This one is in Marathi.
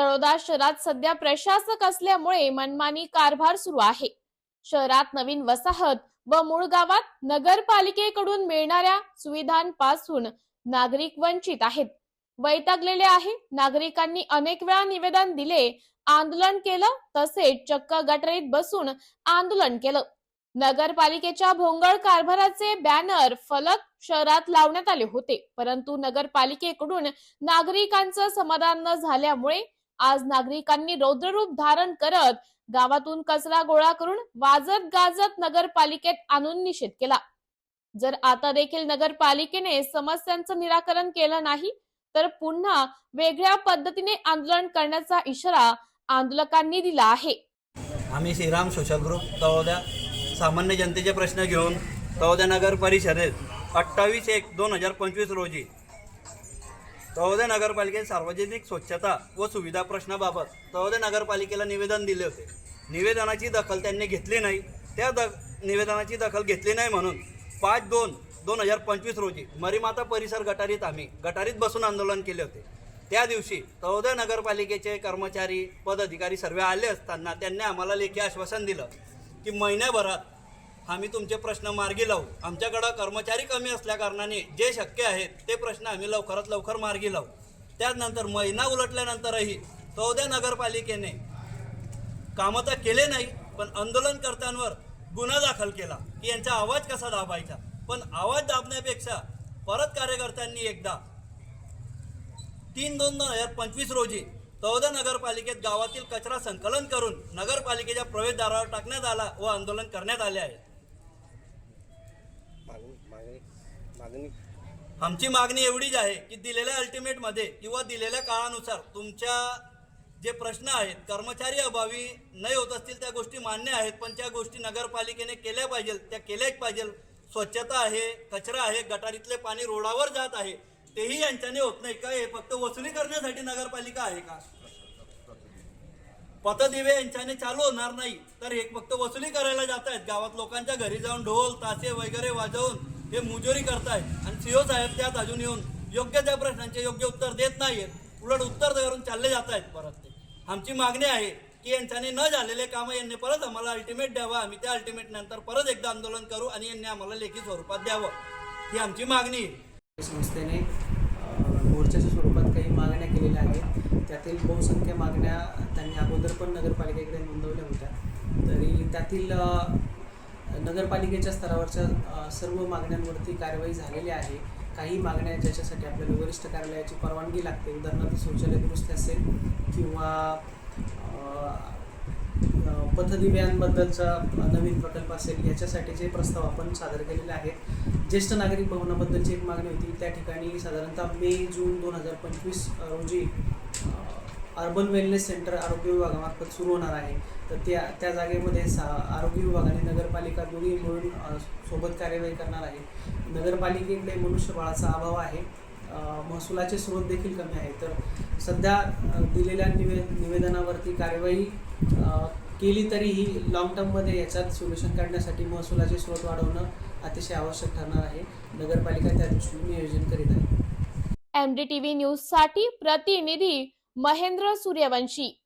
तळोदा शहरात सध्या प्रशासक असल्यामुळे मनमानी कारभार सुरू आहे. शहरात नवीन वसाहत व मूळ गावात नगरपालिकेकडून मिळणाऱ्या सुविधांपासून नागरिक वंचित आहेत. वैतागलेले आहे. नागरिकांनी अनेक वेळा निवेदन दिले आंदोलन केलं तसेच चक्क गटरीत बसून आंदोलन केलं. नगरपालिकेच्या भोंगळ कारभाराचे बॅनर फलक शहरात लावण्यात आले होते. परंतु नगरपालिकेकडून नागरिकांचं समाधान न झाल्यामुळे आज नागरिकांनी रौद्ररूप धारण करत गावातून कचरा गोळा करून वाजत गाजत नगरपालिकेत आणून निषेध केला. जर आता देखील नगरपालिकेने समस्यांचं निराकरण केलं नाही तर पुन्हा वेगळ्या पद्धतीने आंदोलन करण्याचा इशारा आंदोलकांनी दिला आहे. आम्ही श्रीराम सोशल ग्रुप तळोद्या सामान्य जनतेचे प्रश्न घेऊन तळोद्या नगर परिषदेत अठ्ठावीस एक दोन हजार पंचवीस रोजी तळोद्या नगरपालिकेत सार्वजनिक स्वच्छता व सुविधा प्रश्नाबाबत तळोद्या नगरपालिकेला निवेदन दिले होते. निवेदनाची दखल त्यांनी घेतली नाही. त्या द निवेदनाची दखल घेतली नाही म्हणून पाच दोन दोन हजार पंचवीस रोजी मरीमाता परिसर गटारीत आम्ही गटारीत बसून आंदोलन केले होते. त्या दिवशी तळोदा नगरपालिकेचे कर्मचारी पदाधिकारी सर्व आले असताना त्यांनी आम्हाला लेखी आश्वासन दिलं की महिन्याभरात आम्ही तुमचे प्रश्न मार्गी लावू. आमच्याकडं कर्मचारी कमी असल्याकारणाने जे शक्य आहेत ते प्रश्न आम्ही लवकरात लवकर मार्गी लावू. त्यानंतर महिना उलटल्यानंतरही चौद्या नगरपालिकेने कामं तर केले नाही पण आंदोलनकर्त्यांवर गुन्हा दाखल केला की यांचा आवाज कसा दाबायचा? पण आवाज दाबण्यापेक्षा परत कार्यकर्त्यांनी एकदा तीन दोन दोन हजार पंचवीस रोजी चौदा नगरपालिकेत गावातील कचरा संकलन करून नगरपालिकेच्या प्रवेशद्वारावर टाकण्यात आला व आंदोलन करण्यात आले आहे. मागणी मागणी. आमची मागणी एवढीच आहे की दिलेल्या अल्टिमेटमध्ये किंवा दिलेल्या काळानुसार तुमच्या जे प्रश्न आहेत कर्मचारी अभावी नाही होत असतील त्या गोष्टी मान्य आहेत पण त्या गोष्टी नगरपालिकेने केल्या पाहिजे त्या केल्याच पाहिजे स्वच्छता आहे कचरा आहे गटारीतले पाणी रोडावर जात आहे तेही यांच्याने होत नाही का? हे फक्त वसुली करण्यासाठी नगरपालिका आहे का? पथदिवे यांच्याने चालू होणार नाही. तर हे फक्त वसुली करायला जात आहेत. गावात लोकांच्या घरी जाऊन ढोल तासे वगैरे वाजवून हे मुजोरी करतायत आणि सीओ साहेब त्यात अजून येऊन योग्य त्या प्रश्नांचे योग्य उत्तर देत नाहीत उलट उत्तर देऊन चालले जात आहेत परत ते. आमची मागणी आहे की यांच्याने न झालेले कामं यांनी परत आम्हाला अल्टिमेट द्यावा. आम्ही त्या अल्टिमेट नंतर परत एकदा आंदोलन करू आणि यांनी आम्हाला लेखी स्वरूपात द्यावं. ही आमची मागणी आहे. संस्थेने मोर्चाच्या स्वरूपात काही मागण्या केलेल्या आहेत. त्यातील बहुसंख्य मागण्या त्यांनी अगोदर पण नगरपालिकेकडे नोंदवल्या होत्या. तरी त्यातील नगरपालिकेच्या स्तरावरच्या सर्व मागण्यांवरती कारवाई झालेली आहे. काही मागण्या ज्याच्यासाठी आपल्याला वरिष्ठ कार्यालयाची परवानगी लागते. उदाहरणार्थ शौचालय दुरुस्ती असेल किंवा पथदिव्यांबद्दलचा नवीन प्रकल्प असेल याच्यासाठी जे प्रस्ताव आपण सादर केलेले आहेत. ज्येष्ठ नागरिक भवनाबद्दलची एक मागणी होती. त्या ठिकाणी साधारणतः मे जून दोन हजार पंचवीस रोजी अर्बन वेलनेस सेंटर आरोग्य विभागामार्फत सुरू होणार आहे. तर त्या त्या जागेमध्ये सा आरोग्य विभाग आणि नगरपालिका दोन्ही मिळून सोबत कार्यवाही करणार आहे. नगरपालिकेकडे मनुष्यबळाचा अभाव आहे. महसुलाचे स्रोत देखील कमी आहे. तर सध्या दिलेल्या निवे निवेदनावरती कार्यवाही केली तरीही लॉंग टर्ममध्ये याच्यात सोल्युशन काढण्यासाठी महसुलाचे स्रोत वाढवणं अतिशय आवश्यक ठरणार आहे. नगरपालिका त्या दृष्टीने नियोजन करीत आहे. एमडीटीव्ही न्यूजसाठी प्रतिनिधी महेंद्र सूर्यवंशी.